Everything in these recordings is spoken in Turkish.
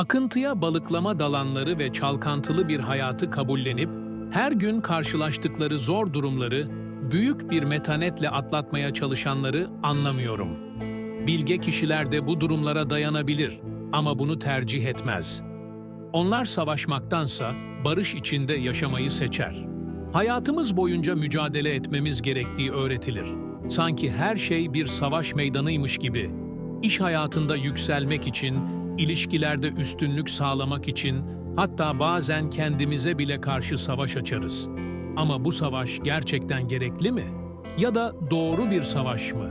Akıntıya balıklama dalanları ve çalkantılı bir hayatı kabullenip, her gün karşılaştıkları zor durumları büyük bir metanetle atlatmaya çalışanları anlamıyorum. Bilge kişiler de bu durumlara dayanabilir ama bunu tercih etmez. Onlar savaşmaktansa barış içinde yaşamayı seçer. Hayatımız boyunca mücadele etmemiz gerektiği öğretilir. Sanki her şey bir savaş meydanıymış gibi. İş hayatında yükselmek için, ilişkilerde üstünlük sağlamak için, hatta bazen kendimize bile karşı savaş açarız. Ama bu savaş gerçekten gerekli mi? Ya da doğru bir savaş mı?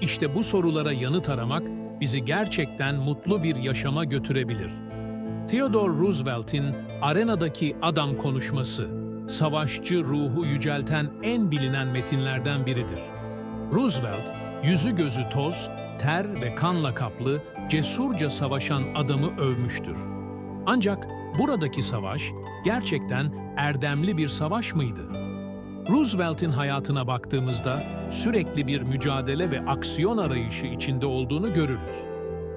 İşte bu sorulara yanıt aramak bizi gerçekten mutlu bir yaşama götürebilir. Theodore Roosevelt'in Arenadaki Adam konuşması, savaşçı ruhu yücelten en bilinen metinlerden biridir. Roosevelt, yüzü gözü toz, ter ve kanla kaplı, cesurca savaşan adamı övmüştür. Ancak buradaki savaş gerçekten erdemli bir savaş mıydı? Roosevelt'in hayatına baktığımızda sürekli bir mücadele ve aksiyon arayışı içinde olduğunu görürüz.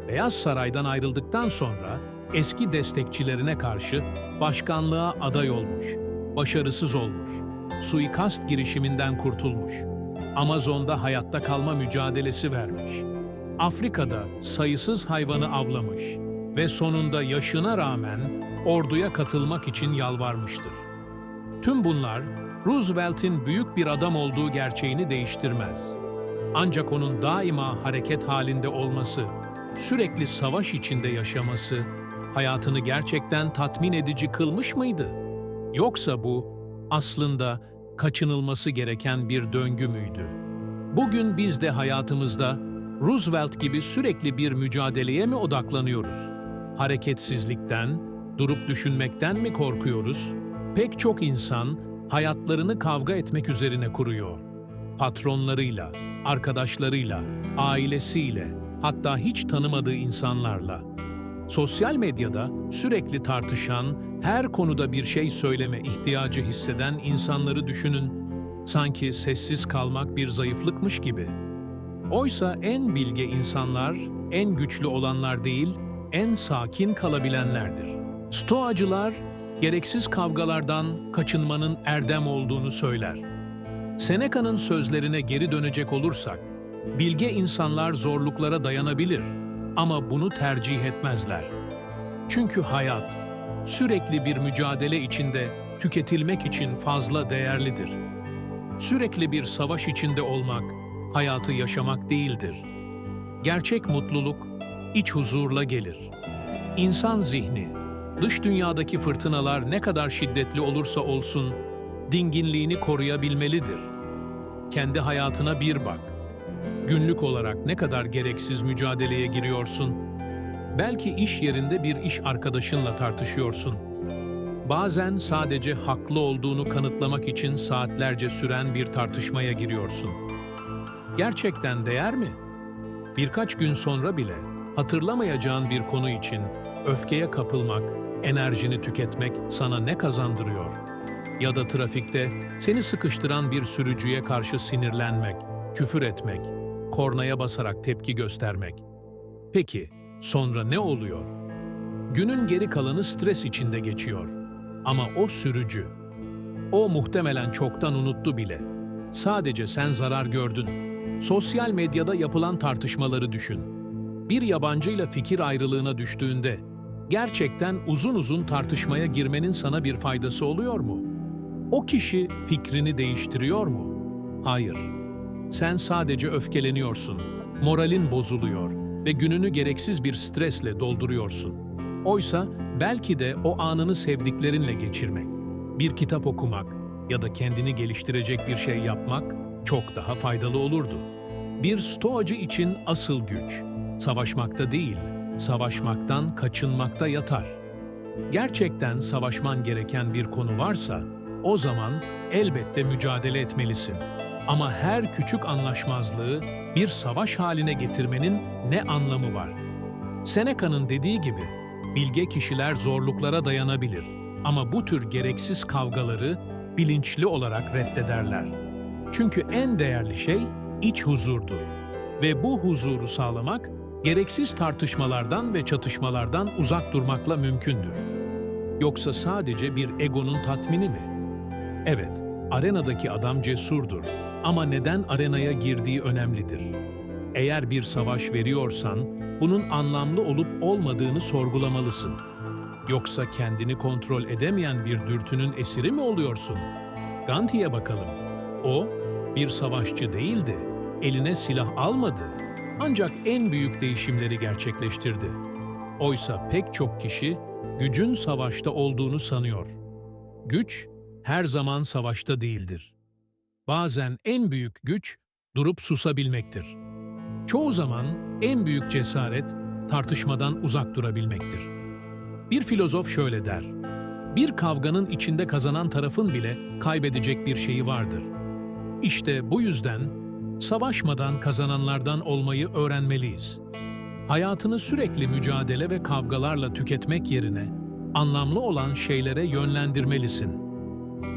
Beyaz Saray'dan ayrıldıktan sonra eski destekçilerine karşı başkanlığa aday olmuş, başarısız olmuş, suikast girişiminden kurtulmuş, Amazon'da hayatta kalma mücadelesi vermiş, Afrika'da sayısız hayvanı avlamış ve sonunda yaşına rağmen orduya katılmak için yalvarmıştır. Tüm bunlar Roosevelt'in büyük bir adam olduğu gerçeğini değiştirmez. Ancak onun daima hareket halinde olması, sürekli savaş içinde yaşaması hayatını gerçekten tatmin edici kılmış mıydı? Yoksa bu aslında kaçınılması gereken bir döngü müydü? Bugün biz de hayatımızda Roosevelt gibi sürekli bir mücadeleye mi odaklanıyoruz? Hareketsizlikten, durup düşünmekten mi korkuyoruz? Pek çok insan hayatlarını kavga etmek üzerine kuruyor. Patronlarıyla, arkadaşlarıyla, ailesiyle, hatta hiç tanımadığı insanlarla. Sosyal medyada sürekli tartışan, her konuda bir şey söyleme ihtiyacı hisseden insanları düşünün. Sanki sessiz kalmak bir zayıflıkmış gibi. Oysa en bilge insanlar, en güçlü olanlar değil, en sakin kalabilenlerdir. Stoacılar, gereksiz kavgalardan kaçınmanın erdem olduğunu söyler. Seneca'nın sözlerine geri dönecek olursak, bilge insanlar zorluklara dayanabilir ama bunu tercih etmezler. Çünkü hayat, sürekli bir mücadele içinde tüketilmek için fazla değerlidir. Sürekli bir savaş içinde olmak, hayatı yaşamak değildir. Gerçek mutluluk, iç huzurla gelir. İnsan zihni, dış dünyadaki fırtınalar ne kadar şiddetli olursa olsun, dinginliğini koruyabilmelidir. Kendi hayatına bir bak. Günlük olarak ne kadar gereksiz mücadeleye giriyorsun? Belki iş yerinde bir iş arkadaşınla tartışıyorsun. Bazen sadece haklı olduğunu kanıtlamak için saatlerce süren bir tartışmaya giriyorsun. Gerçekten değer mi? Birkaç gün sonra bile hatırlamayacağın bir konu için öfkeye kapılmak, enerjini tüketmek sana ne kazandırıyor? Ya da trafikte seni sıkıştıran bir sürücüye karşı sinirlenmek, küfür etmek, kornaya basarak tepki göstermek. Peki, sonra ne oluyor? Günün geri kalanı stres içinde geçiyor. Ama o sürücü, o muhtemelen çoktan unuttu bile. Sadece sen zarar gördün. Sosyal medyada yapılan tartışmaları düşün. Bir yabancıyla fikir ayrılığına düştüğünde, gerçekten uzun uzun tartışmaya girmenin sana bir faydası oluyor mu? O kişi fikrini değiştiriyor mu? Hayır. Sen sadece öfkeleniyorsun, moralin bozuluyor ve gününü gereksiz bir stresle dolduruyorsun. Oysa belki de o anını sevdiklerinle geçirmek, bir kitap okumak ya da kendini geliştirecek bir şey yapmak çok daha faydalı olurdu. Bir stoacı için asıl güç, savaşmakta değil, savaşmaktan kaçınmakta yatar. Gerçekten savaşman gereken bir konu varsa, o zaman elbette mücadele etmelisin. Ama her küçük anlaşmazlığı bir savaş haline getirmenin ne anlamı var? Seneca'nın dediği gibi, bilge kişiler zorluklara dayanabilir ama bu tür gereksiz kavgaları bilinçli olarak reddederler. Çünkü en değerli şey iç huzurdur ve bu huzuru sağlamak Gereksiz tartışmalardan ve çatışmalardan uzak durmakla mümkündür. Yoksa sadece bir egonun tatmini mi? Evet, arenadaki adam cesurdur ama neden arenaya girdiği önemlidir. Eğer bir savaş veriyorsan, bunun anlamlı olup olmadığını sorgulamalısın. Yoksa kendini kontrol edemeyen bir dürtünün esiri mi oluyorsun? Gandhi'ye bakalım. O, bir savaşçı değildi. Eline silah almadı. Ancak en büyük değişimleri gerçekleştirdi. Oysa pek çok kişi gücün savaşta olduğunu sanıyor. Güç her zaman savaşta değildir. Bazen en büyük güç durup susabilmektir. Çoğu zaman en büyük cesaret tartışmadan uzak durabilmektir. Bir filozof şöyle der: Bir kavganın içinde kazanan tarafın bile kaybedecek bir şeyi vardır. İşte bu yüzden savaşmadan kazananlardan olmayı öğrenmeliyiz. Hayatını sürekli mücadele ve kavgalarla tüketmek yerine anlamlı olan şeylere yönlendirmelisin.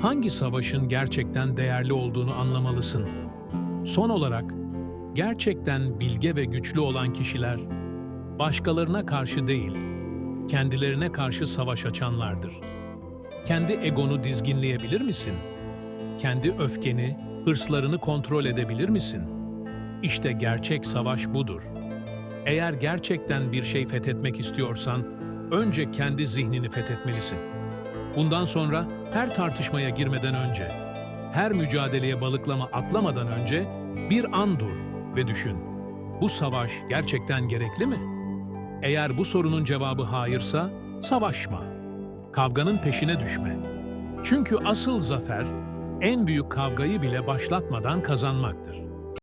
Hangi savaşın gerçekten değerli olduğunu anlamalısın. Son olarak, gerçekten bilge ve güçlü olan kişiler, başkalarına karşı değil, kendilerine karşı savaş açanlardır. Kendi egonu dizginleyebilir misin? Kendi öfkeni, hırslarını kontrol edebilir misin? İşte gerçek savaş budur. Eğer gerçekten bir şey fethetmek istiyorsan, önce kendi zihnini fethetmelisin. Bundan sonra her tartışmaya girmeden önce, her mücadeleye balıklama atlamadan önce bir an dur ve düşün. Bu savaş gerçekten gerekli mi? Eğer bu sorunun cevabı hayırsa, savaşma. Kavganın peşine düşme. Çünkü asıl zafer, en büyük kavgayı bile başlatmadan kazanmaktır.